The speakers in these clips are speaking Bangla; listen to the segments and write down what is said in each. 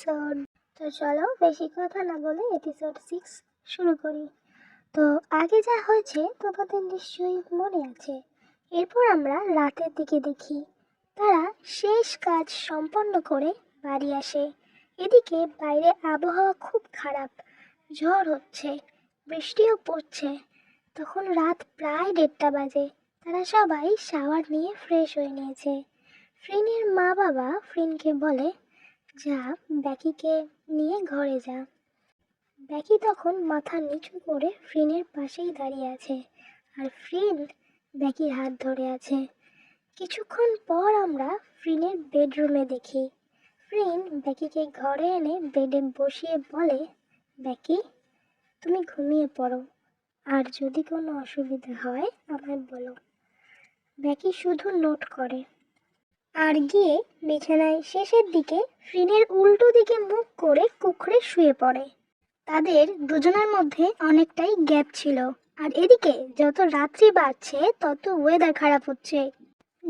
এপিসোড তো চলো বেশি কথা না বলে এপিসোড সিক্স শুরু করি। তো আগে যা হয়েছে, তোমাদের নিশ্চয়ই মনে আছে। এরপর আমরা রাতের দিকে দেখি, তারা শেষ কাজ সম্পন্ন করে বাড়ি আসে। এদিকে বাইরে আবহাওয়া খুব খারাপ, ঝড় হচ্ছে, বৃষ্টিও পড়ছে। তখন রাত প্রায় দেড়টা বাজে, তারা সবাই শাওয়ার নিয়ে ফ্রেশ হয়ে নিয়েছে। ফ্রিনের মা বাবা ফ্রিনকে বলে যা ব্যাকিকে নিয়ে ঘরে যা। ব্যাকি তখন মাথা নিচু করে ফ্রিনের পাশেই দাঁড়িয়ে আছে আর ফ্রিন ব্যাকির হাত ধরে আছে। কিছুক্ষণ পর আমরা ফ্রিনের বেডরুমে দেখি। ফ্রিন ব্যাকিকে ঘরে এনে বেডে বসিয়ে বলে ব্যাকি তুমি ঘুমিয়ে পড়ো। আর যদি কোনো অসুবিধা হয় আমায় বলো। ব্যাকি শুধু নোট করে। আর গিয়ে বিছানায় শেষের দিকে ফ্রিনের উল্টো দিকে মুখ করে কুখড়ে শুয়ে পড়ে। তাদের দুজনের মধ্যে অনেকটাই গ্যাপ ছিল। আর এদিকে যত রাত্রি বাড়ছে, তত ওয়েদার খারাপ হচ্ছে।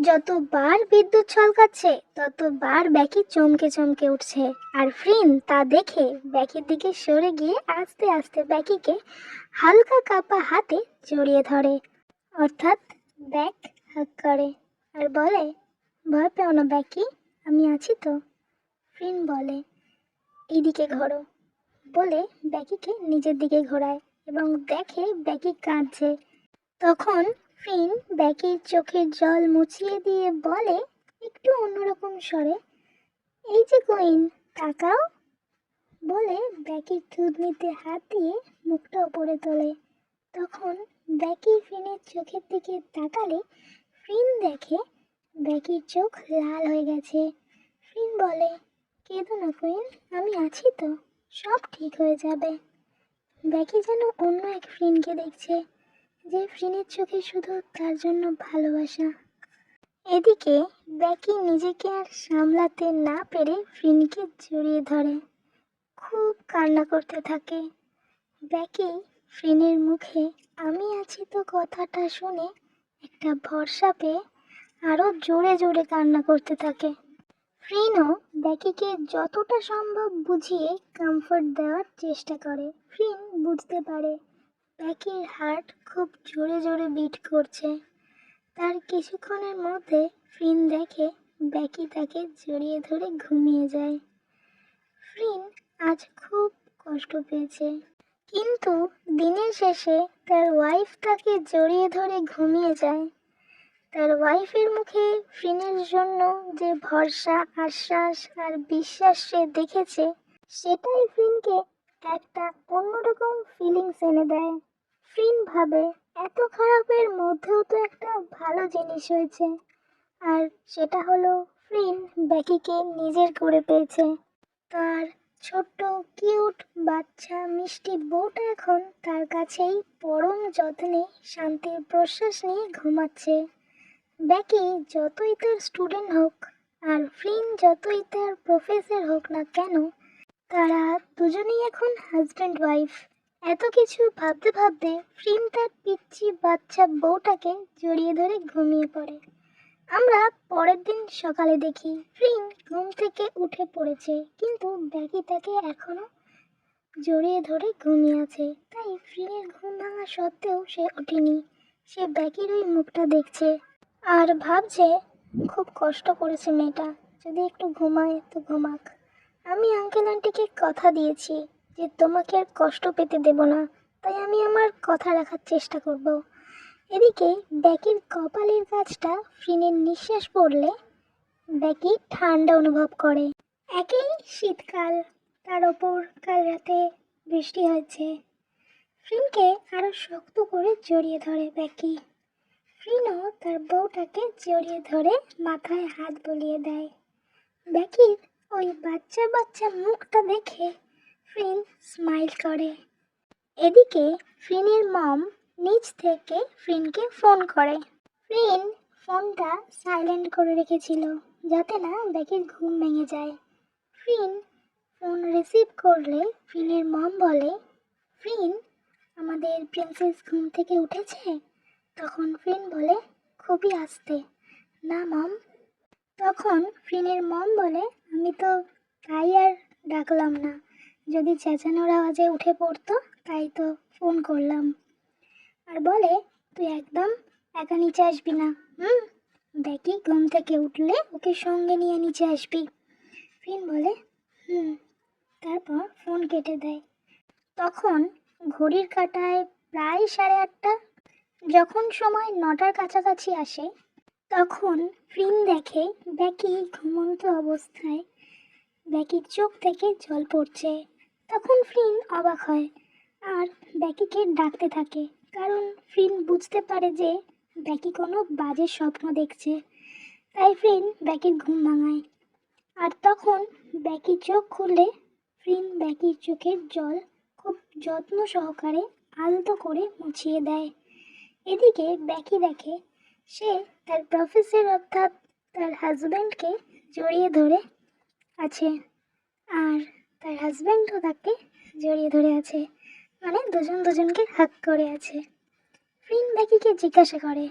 যতবার বিদ্যুৎ ছলকাচ্ছে, ততবার ব্যাকি চমকে চমকে উঠছে। আর ফ্রিন তা দেখে ব্যাকির দিকে সরে গিয়ে আস্তে আস্তে ব্যাকিকে হালকা কাপা হাতে জড়িয়ে ধরে। অর্থাৎ ব্যাক হাক করে। আর বলে ভয় পেও না, ব্যাকি। আমি আছি তো, ফ্রিন বলে। এইদিকে ঘোরো। বলে ব্যাকিকে নিজের দিকে ঘোরায় এবং দেখে ব্যাকি কাঁদছে। তখন ফিন ব্যাকির চোখের জল মুছিয়ে দিয়ে বলে, একটু অন্যরকম স্বরে, এই যে কুইন, তাকাও। বলে ব্যাকির থুতনিতে হাত দিয়ে মুখটা উপরে তোলে। তখন ব্যাকি ফিনের চোখের দিকে তাকালে ফিন দেখে ব্যাকির চোখ লাল হয়ে গেছে। ফ্রিন বলে, কেঁদো না কুইন, আমি আছি তো, সব ঠিক হয়ে যাবে। ব্যাকি যেন অন্য এক ফ্রিনকে দেখছে, যে ফ্রিনের চোখে শুধু তার জন্য ভালোবাসা। এদিকে ব্যাকি নিজেকে আর সামলাতে না পেরে ফ্রিনকে জড়িয়ে ধরে। খুব কান্না করতে থাকে। ব্যাকি ফ্রিনের মুখে, আমি আছি তো কথাটা শুনে একটা ভরসা পেয়ে আরও জোরে জোরে কান্না করতে থাকে। ফ্রিনও ব্যাকিকে যতটা সম্ভব বুঝিয়ে কমফোর্ট দেওয়ার চেষ্টা করে। ফ্রিন বুঝতে পারে ব্যাকির হার্ট খুব জোরে জোরে বিট করছে। তার কিছুক্ষণের মধ্যে ফ্রিন দেখে ব্যাকি তাকে জড়িয়ে ধরে ঘুমিয়ে যায়। ফ্রিন আজ খুব কষ্ট পেয়েছে। কিন্তু দিনের শেষে তার ওয়াইফ তাকে জড়িয়ে ধরে ঘুমিয়ে যায়। তার ওয়াইফের মুখে ফ্রিনের জন্য যে ভরসা, আশ্বাস আর বিশ্বাস সে দেখেছে, সেটাই ফ্রিনকে একটা অন্যরকম ফিলিংস এনে দেয়। ফ্রিন ভাবে এত খারাপের মধ্যেও তো একটা ভালো জিনিস হয়েছে। আর সেটা হলো ফ্রিন ব্যাকিকে নিজের করে পেয়েছে। তার ছোট্ট কিউট বাচ্চা মিষ্টি বউটা এখন তার কাছেই পরম যত্নে শান্তির প্রশ্বাস নিয়ে ঘুমাচ্ছে। ব্যাকি যতই তার স্টুডেন্ট হোক আর ফ্রিন যতই তার প্রফেসর হোক না কেন, তারা দুজনেই এখন হাজব্যান্ড ওয়াইফ এত কিছু ভাবতে ভাবতে ফ্রিন তার পিচ্ছি বাচ্চা বউটাকে জড়িয়ে ধরে ঘুমিয়ে পড়ে। আমরা পরের দিন সকালে দেখি ফ্রিন ঘুম থেকে উঠে পড়েছে, কিন্তু ব্যাকি তাকে এখনও জড়িয়ে ধরে ঘুমিয়ে আছে। তাই ফ্রিনের ঘুম ভাঙা সত্ত্বেও সে ওঠেনি। সে ব্যাকির ওই মুখটা দেখছে। আর ভাবছে খুব কষ্ট করেছে মেয়েটা। যদি একটু ঘুমায় তো ঘুমাক। আমি আঙ্কেল আন্টিকে কথা দিয়েছি যে তোমাকে আর কষ্ট পেতে দেব না। তাই আমি আমার কথা রাখার চেষ্টা করব। এদিকে ব্যাকির কপালের কাজটা ফ্রিনের নিঃশ্বাস পড়লে ব্যাকি ঠান্ডা অনুভব করে। একেই শীতকাল, তার ওপর কাল রাতে বৃষ্টি হয়েছে। ফ্রিনকে আরও শক্ত করে জড়িয়ে ধরে ব্যাকি ফ্রিনও তার বউটাকে জড়িয়ে ধরে মাথায় হাত বলিয়ে দেয়। ব্যাকির ওই বাচ্চা বাচ্চা মুখটা দেখে ফ্রিন স্মাইল করে। এদিকে ফ্রিনের মম নিচ থেকে ফ্রিনকে ফোন করে। ফ্রিন ফোনটা সাইলেন্ট করে রেখেছিল, যাতে না ব্যাকির ঘুম ভেঙে যায়। ফ্রিন ফোন রিসিভ করলে ফ্রিনের মম বলে ফ্রিন আমাদের প্রিন্সেস ঘুম থেকে উঠেছে? তখন ফ্রিন বলে, খুবই আস্তে। না, মম। তখন ফ্রিনের মম বলে, আমি তো তাই আর ডাকলাম না। যদি চেঁচানোর আওয়াজে উঠে পড়তো, তাই তো ফোন করলাম। আর বলে, তুই একদম একা নিচে আসবি না, হুম? দেখি ঘুম থেকে উঠলে ওকে সঙ্গে নিয়ে নিচে আসবি। ফিন বলে, হুম। তারপর ফোন কেটে দেয়। তখন ঘড়ির কাঁটায় প্রায় সাড়ে আটটা যখন সময় নটার কাছাকাছি আসে, তখন ফ্রিন দেখে ব্যাকি ঘুমন্ত অবস্থায়, ব্যাকির চোখ থেকে জল পড়ছে। তখন ফ্রিন অবাক হয় আর ব্যাকিকে ডাকতে থাকে, কারণ ফ্রিন বুঝতে পারে যে ব্যাকি কোনো বাজে স্বপ্ন দেখছে। তাই ফ্রিন ব্যাকির ঘুম ভাঙায়। আর তখন ব্যাকি চোখ খুলে ফ্রিন ব্যাকির চোখের জল খুব যত্ন সহকারে আলতো করে মুছিয়ে দেয়। এদিকে ব্যাকি দেখে সে তার প্রফেসর অর্থাৎ তার হাজব্যান্ডকে জড়িয়ে ধরে আছে আর তার হাজব্যান্ডও তাকে জড়িয়ে ধরে আছে। মানে দুজন দুজনকে হাক করে আছে। ফ্রিন ব্যাকিকে জিজ্ঞাসা করে।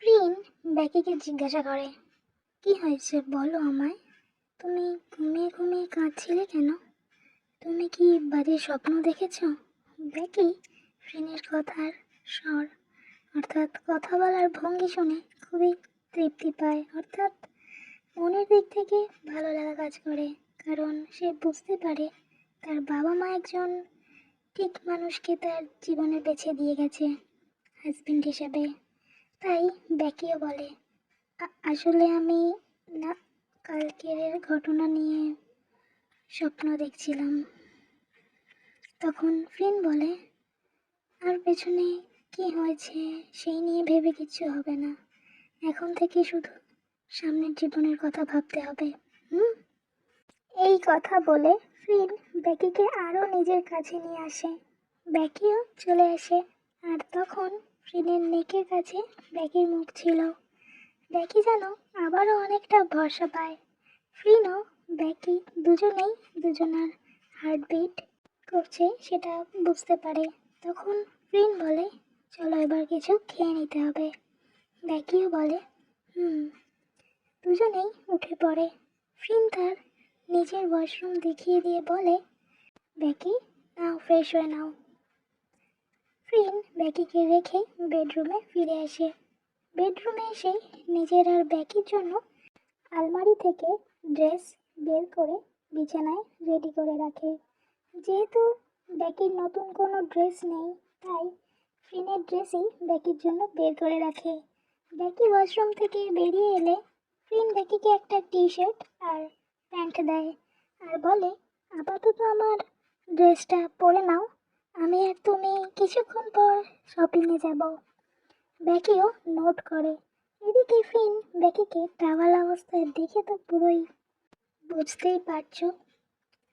ফ্রিন ব্যাকিকে জিজ্ঞাসা করে, কি হয়েছে? বলো আমায়। তুমি ঘুমিয়ে ঘুমিয়ে কাঁদছিলে কেন? তুমি কি বাজে স্বপ্ন দেখেছ? ব্যাকি ফ্রিনের কথার স্বর অর্থাৎ কথা বলার ভঙ্গি শুনে খুবই তৃপ্তি পায়। অর্থাৎ মনের দিক থেকে ভালো লাগা কাজ করে, কারণ সে বুঝতে পারে তার বাবা মা একজন ঠিক মানুষকে তার জীবনে বেছে দিয়ে গেছে হাজবেন্ড হিসেবে। তাই ব্যাকিও বলে আসলে আমি না, কালকের ঘটনা নিয়ে স্বপ্ন দেখছিলাম। তখন ফিন বলে, আর পেছনে কি হয়েছে সেই নিয়ে ভেবে কিচ্ছু হবে না। এখন থেকে শুধু সামনের জীবনের কথা ভাবতে হবে, হুম? এই কথা বলে ফ্রিন ব্যাকিকে আরও নিজের কাছে নিয়ে আসে। ব্যাকিও চলে আসে, আর তখন ফ্রিনের নেকের কাছে ব্যাকির মুখ ছিল। ব্যাকি যেন আবারও অনেকটা ভরসা পায়। ফ্রিনও ব্যাকি দুজনেই দুজনার হার্টবিট করছে সেটা বুঝতে পারে। তখন ফ্রিন বলে চলো এবার কিছু খেয়ে নিতে হবে। ব্যাকিও বলে। হুম। দুজনেই উঠে পড়ে। ফ্রিন তার নিজের ওয়াশরুম দেখিয়ে দিয়ে বলে, ব্যাকি, নাও ফ্রেশ হয়ে নাও। ফ্রিন ব্যাকিকে রেখে বেডরুমে ফিরে আসে। বেডরুমে এসে নিজের আর ব্যাকির জন্য আলমারি থেকে ড্রেস বের করে বিছানায় রেডি করে রাখে। যেহেতু ব্যাকির নতুন কোনো ড্রেস নেই, তাই ফ্রিনের ড্রেসই ব্যাকির জন্য বের করে রাখে। ব্যাকি ওয়াশরুম থেকে বেরিয়ে এলে ফ্রিন ব্যাকিকে একটা টি শার্ট আর প্যান্ট দেয় আর বলে, আপাতত আমার ড্রেসটা পরে নাও, আমি আর তুমি কিছুক্ষণ পর শপিংয়ে যাব। ব্যাকিও নোট করে। এদিকে ফিন ব্যাকিকে টাওয়াল অবস্থায় দেখে তো পুরোই বুঝতেই পারছ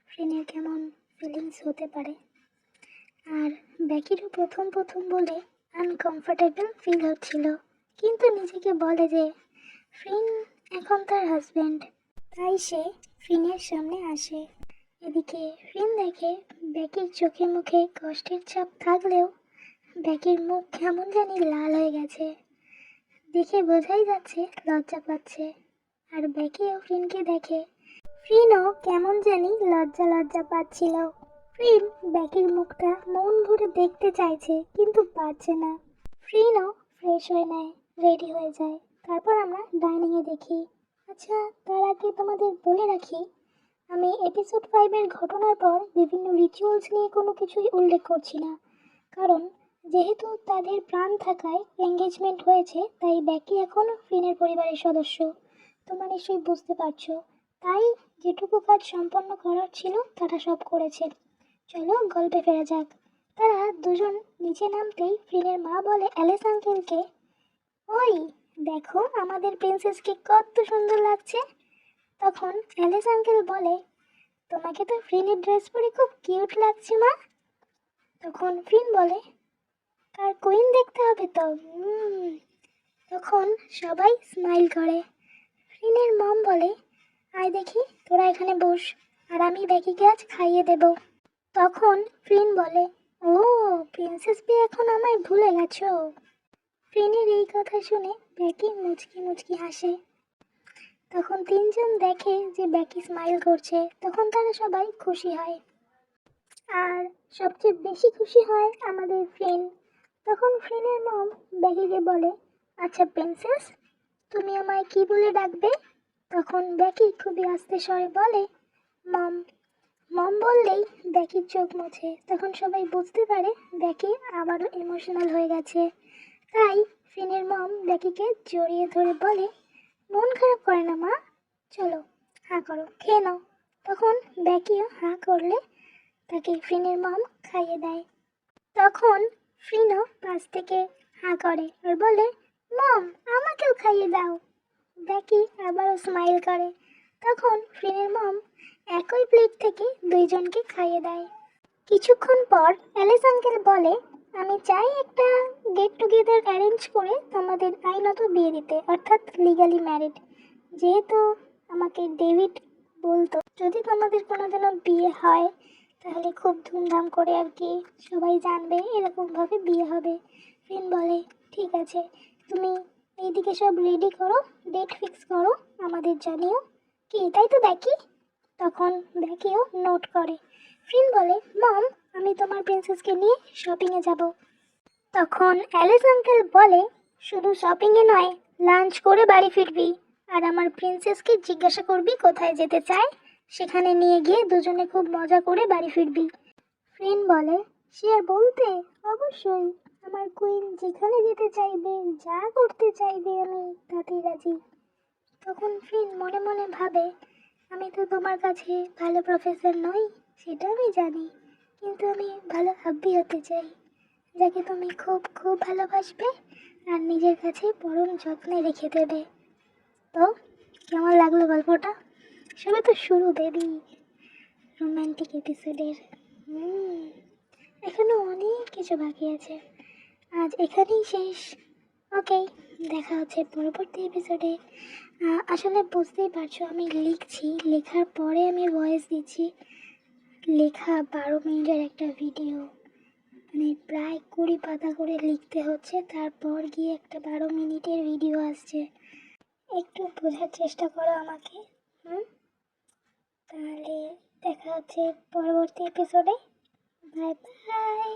ফ্রিনের কেমন ফিলিংস হতে পারে। আর ব্যাকিরও প্রথম প্রথম বলে আনকমফোর্টেবল ফিল হচ্ছিল। কিন্তু নিজেকে বলে যে, ফ্রিন এখন তার হাজব্যান্ড তাই সে ফ্রিনের সামনে আসে। এদিকে ফ্রিন দেখে ব্যাকির চোখে মুখে কষ্টের ছাপ থাকলেও ব্যাকির মুখ কেমন জানি লাল হয়ে গেছে। দেখে বোঝাই যাচ্ছে লজ্জা পাচ্ছে। আর ব্যাকিও ফ্রিনকে দেখে, ফ্রিনও কেমন জানি লজ্জা লজ্জা পাচ্ছিল। ফ্রিন ব্যাকির মুখটা মন ভরে দেখতে চাইছে, কিন্তু পারছে না। ফ্রিনও ফ্রেশ হয়ে নেয় রেডি হয়ে যায়। তারপর আমরা ডাইনিংয়ে দেখি। আচ্ছা তার আগে তোমাদের বলে রাখি, আমি এপিসোড ফাইভের ঘটনার পর বিভিন্ন রিচুয়ালস নিয়ে কোনো কিছুই উল্লেখ করছি না। কারণ, যেহেতু তাদের প্রাণ থাকায় এঙ্গেজমেন্ট হয়েছে, তাই ব্যাকি এখন ফ্রিনের পরিবারের সদস্য। তোমরা নিশ্চয়ই বুঝতে পারছ। তাই যেটুকু কাজ সম্পন্ন করার ছিল, তারা সব করেছে। চলো গল্পে ফেরা যাক। তারা দুজন নিচে নামতেই ফ্রিনের মা বলে অ্যালেস আঙ্কেলকে, ওই, দেখো আমাদের প্রিন্সেসকে কত সুন্দর লাগছে। তখন অ্যালেস আঙ্কেল বলে, তোমাকে তো ফ্রিনের ড্রেস পরে খুব কিউট লাগছে, মা। তখন ফ্রিন বলে, কার কুইন দেখতে হবে তো? তখন সবাই স্মাইল করে। ফ্রিনের মম বলে, আয় দেখি, তোরা এখানে বস, আর আমি ব্যাকিকে আজ খাইয়ে দেব। তখন ফ্রিন বলে, ও প্রিন্সেস বি এখন আমায় ভুলে গেছো? ফ্রিনের এই কথা শুনে ব্যাকি মুচকি মুচকি হাসে। তখন তিনজন দেখে যে ব্যাকি স্মাইল করছে, তখন তারা সবাই খুশি হয়। আর সবচেয়ে বেশি খুশি হয় আমাদের ফ্রেন্ড তখন ফ্রেন্ডের মম ব্যাকিকে বলে আচ্ছা প্রিন্সেস তুমি আমায় কি বলে ডাকবে? তখন ব্যাকি খুবই আস্তে স্বরে বলে, মম মম বললেই ব্যাকির চোখ মোছে। তখন সবাই বুঝতে পারে ব্যাকি আবারও ইমোশনাল হয়ে গেছে। তাই ফিনের মম ব্যাকিকে জড়িয়ে ধরে বলে, মন খারাপ করে না মা? চলো, হাঁ করো, খেয়ে নাও। তখন ব্যাকিও হাঁ করলে তাকে ফ্রিনের মম খাইয়ে দেয়। তখন ফ্রিনও পাশ থেকে হাঁ করে আর বলে, মম, আমাকেও খাইয়ে দাও। ব্যাকি আবারও স্মাইল করে। তখন ফ্রিনের মম একই প্লেট থেকে দুইজনকে খাইয়ে দেয়। কিছুক্ষণ পর অ্যালেস আঙ্কেল বলে, আমি চাই একটা গেট টুগেদার অ্যারেঞ্জ করে তোমাদের আইনত বিয়ে দিতে, অর্থাৎ লিগালি ম্যারিড যেহেতু আমাকে ডেভিড বলতো, যদি তোমাদের কোনোদিনও বিয়ে হয়, তাহলে খুব ধুমধাম করে আর কি সবাই জানবে এরকমভাবে বিয়ে হবে। ফ্রেন বলে, ঠিক আছে, তুমি এইদিকে সব রেডি করো ডেট ফিক্স করো, আমাদের জানিও। কি, এটাই তো দেখি তখন ব্যাকিও নোট করে। ফ্রেন্ড বলে, মম, আমি তোমার প্রিন্সেসকে নিয়ে শপিংয়ে যাব। তখন অ্যালেস আঙ্কেল বলে, শুধু শপিংয়ে নয় লাঞ্চ করে বাড়ি ফিরবি। আর আমার প্রিন্সেসকে জিজ্ঞাসা করবি কোথায় যেতে চায়? সেখানে নিয়ে গিয়ে দুজনে খুব মজা করে বাড়ি ফিরবি। ফ্রেন্ড বলে, সে আর বলতে অবশ্যই, আমার কুইন যেখানে যেতে চাইবে, যা করতে চাইবে আমি তাতেই রাজি। তখন ফ্রেন্ড মনে মনে ভাবে আমি তো তোমার কাছে ভালো প্রফেসর নই, সেটা আমি জানি। কিন্তু আমি ভালো হাব্বি হতে চাই। যাকে তুমি খুব খুব ভালোবাসবে আর নিজের কাছে পরম যত্নে রেখে দেবে। তো, কেমন লাগল গল্পটা? সবে তো শুরু বেবি রোম্যান্টিক এপিসোডের হুম, এখনও অনেক কিছু বাকি আছে। আজ এখানেই শেষ। ওকে দেখা হচ্ছে পরবর্তী এপিসোডে আসলে বুঝতেই পারছ, আমি লিখছি। লেখার পরে আমি ভয়েস দিচ্ছি। লেখা বারো মিনিটের একটা ভিডিও মানে প্রায় কুড়ি পাতা করে লিখতে হচ্ছে। তারপর গিয়ে একটা বারো মিনিটের ভিডিও আসছে। একটু বোঝার চেষ্টা করো আমাকে। হুম? তাহলে দেখা হচ্ছে পরবর্তী এপিসোডে বাই বাই